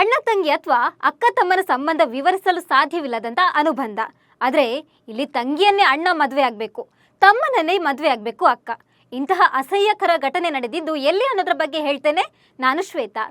ಅಣ್ಣ ತಂಗಿ ಅಥವಾ ಅಕ್ಕ ತಮ್ಮನ ಸಂಬಂಧ ವಿವರಿಸಲು ಸಾಧ್ಯವಿಲ್ಲದಂತ ಅನುಬಂಧ. ಆದರೆ ಇಲ್ಲಿ ತಂಗಿಯನ್ನೇ ಅಣ್ಣ ಮದುವೆ ಆಗಬೇಕು, ತಮ್ಮನನ್ನೇ ಮದುವೆ ಆಗಬೇಕು ಅಕ್ಕ. ಇಂತಹ ಅಸಹ್ಯಕರ ಘಟನೆ ನಡೆದಿದ್ದು ಎಲ್ಲಿ ಅನ್ನೋದ್ರ ಬಗ್ಗೆ ಹೇಳ್ತೇನೆ ನಾನು ಶ್ವೇತಾ.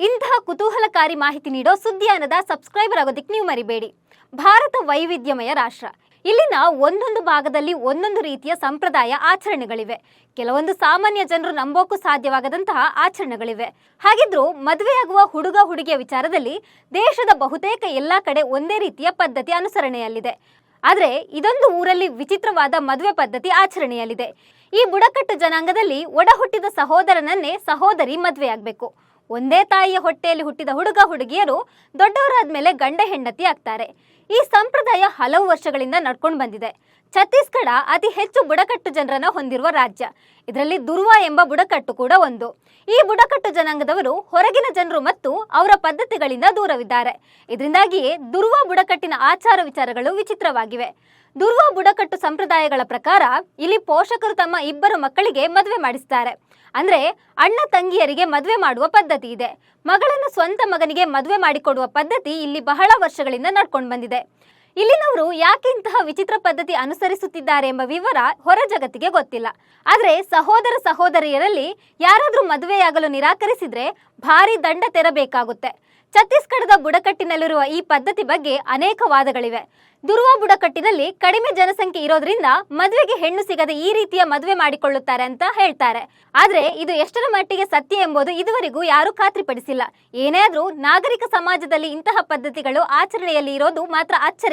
ಇಂತಹ ಕುತೂಹಲಕಾರಿ ಮಾಹಿತಿ ನೀಡೋ ಸುದ್ದಿಯಾನದ ಸಬ್ಸ್ಕ್ರೈಬರ್ ಆಗೋದಿಕ್ಕೆ ನೀವು ಮರಿಬೇಡಿ. ಭಾರತ ವೈವಿಧ್ಯಮಯ ರಾಷ್ಟ್ರ. ಇಲ್ಲಿನ ಒಂದೊಂದು ಭಾಗದಲ್ಲಿ ಒಂದೊಂದು ರೀತಿಯ ಸಂಪ್ರದಾಯ ಆಚರಣೆಗಳಿವೆ. ಕೆಲವೊಂದು ಸಾಮಾನ್ಯ ಜನರು ನಂಬೋಕ್ಕೂ ಸಾಧ್ಯವಾಗದಂತಹ ಆಚರಣೆಗಳಿವೆ. ಹಾಗಿದ್ರೂ ಮದುವೆಯಾಗುವ ಹುಡುಗ ಹುಡುಗಿಯ ವಿಚಾರದಲ್ಲಿ ದೇಶದ ಬಹುತೇಕ ಎಲ್ಲಾ ಕಡೆ ಒಂದೇ ರೀತಿಯ ಪದ್ಧತಿ ಅನುಸರಣೆಯಲ್ಲಿದೆ. ಆದರೆ ಇದೊಂದು ಊರಲ್ಲಿ ವಿಚಿತ್ರವಾದ ಮದುವೆ ಪದ್ಧತಿ ಆಚರಣೆಯಲ್ಲಿದೆ. ಈ ಬುಡಕಟ್ಟು ಜನಾಂಗದಲ್ಲಿ ಒಡಹುಟ್ಟಿದ ಸಹೋದರನನ್ನೇ ಸಹೋದರಿ ಮದುವೆಯಾಗಬೇಕು. ಒಂದೇ ತಾಯಿಯ ಹೊಟ್ಟೆಯಲ್ಲಿ ಹುಟ್ಟಿದ ಹುಡುಗ ಹುಡುಗಿಯರು ದೊಡ್ಡವರಾದ ಮೇಲೆ ಗಂಡ ಹೆಂಡತಿ ಆಗ್ತಾರೆ. ಈ ಸಂಪ್ರದಾಯ ಹಲವು ವರ್ಷಗಳಿಂದ ನಡ್ಕೊಂಡು ಬಂದಿದೆ. ಛತ್ತೀಸ್ಗಢ ಅತಿ ಹೆಚ್ಚು ಬುಡಕಟ್ಟು ಜನರನ್ನು ಹೊಂದಿರುವ ರಾಜ್ಯ. ಇದರಲ್ಲಿ ದುರ್ವಾ ಎಂಬ ಬುಡಕಟ್ಟು ಕೂಡ ಒಂದು. ಈ ಬುಡಕಟ್ಟು ಜನಾಂಗದವರು ಹೊರಗಿನ ಜನರು ಮತ್ತು ಅವರ ಪದ್ಧತಿಗಳಿಂದ ದೂರವಿದ್ದಾರೆ. ಇದರಿಂದಾಗಿಯೇ ದುರ್ವಾ ಬುಡಕಟ್ಟಿನ ಆಚಾರ ವಿಚಾರಗಳು ವಿಚಿತ್ರವಾಗಿವೆ. ದುರ್ವಾ ಬುಡಕಟ್ಟು ಸಂಪ್ರದಾಯಗಳ ಪ್ರಕಾರ ಇಲ್ಲಿ ಪೋಷಕರು ತಮ್ಮ ಇಬ್ಬರು ಮಕ್ಕಳಿಗೆ ಮದುವೆ ಮಾಡಿಸ್ತಾರೆ. ಅಂದ್ರೆ ಅಣ್ಣ ತಂಗಿಯರಿಗೆ ಮದುವೆ ಮಾಡುವ ಪದ್ಧತಿ ಇದೆ. ಮಗಳನ್ನು ಸ್ವಂತ ಮಗನಿಗೆ ಮದುವೆ ಮಾಡಿಕೊಡುವ ಪದ್ಧತಿ ಇಲ್ಲಿ ಬಹಳ ವರ್ಷಗಳಿಂದ ನಡ್ಕೊಂಡು ಬಂದಿದೆ. ಇಲ್ಲಿನವರು ಯಾಕೆ ಇಂತಹ ವಿಚಿತ್ರ ಪದ್ಧತಿ ಅನುಸರಿಸುತ್ತಿದ್ದಾರೆ ಎಂಬ ವಿವರ ಹೊರ ಜಗತ್ತಿಗೆ ಗೊತ್ತಿಲ್ಲ. ಆದರೆ ಸಹೋದರ ಸಹೋದರಿಯರಲ್ಲಿ ಯಾರಾದರೂ ಮದುವೆಯಾಗಲು ನಿರಾಕರಿಸಿದ್ರೆ ಭಾರಿ ದಂಡ ತೆರಬೇಕಾಗುತ್ತೆ. ಛತ್ತೀಸ್ಗಢದ ಬುಡಕಟ್ಟಿನಲ್ಲಿರುವ ಈ ಪದ್ಧತಿ ಬಗ್ಗೆ ಅನೇಕ ವಾದಗಳಿವೆ. ದುರ್ವ ಬುಡಕಟ್ಟಿನಲ್ಲಿ ಕಡಿಮೆ ಜನಸಂಖ್ಯೆ ಇರೋದ್ರಿಂದ ಮದುವೆಗೆ ಹೆಣ್ಣು ಸಿಗದೆ ಈ ರೀತಿಯ ಮದುವೆ ಮಾಡಿಕೊಳ್ಳುತ್ತಾರೆ ಅಂತ ಹೇಳ್ತಾರೆ. ಆದ್ರೆ ಇದು ಎಷ್ಟರ ಮಟ್ಟಿಗೆ ಸತ್ಯ ಎಂಬುದು ಇದುವರೆಗೂ ಯಾರೂ ಖಾತ್ರಿಪಡಿಸಿಲ್ಲ. ಏನೇ ಆದ್ರೂ ನಾಗರಿಕ ಸಮಾಜದಲ್ಲಿ ಇಂತಹ ಪದ್ಧತಿಗಳು ಆಚರಣೆಯಲ್ಲಿ ಇರೋದು ಮಾತ್ರ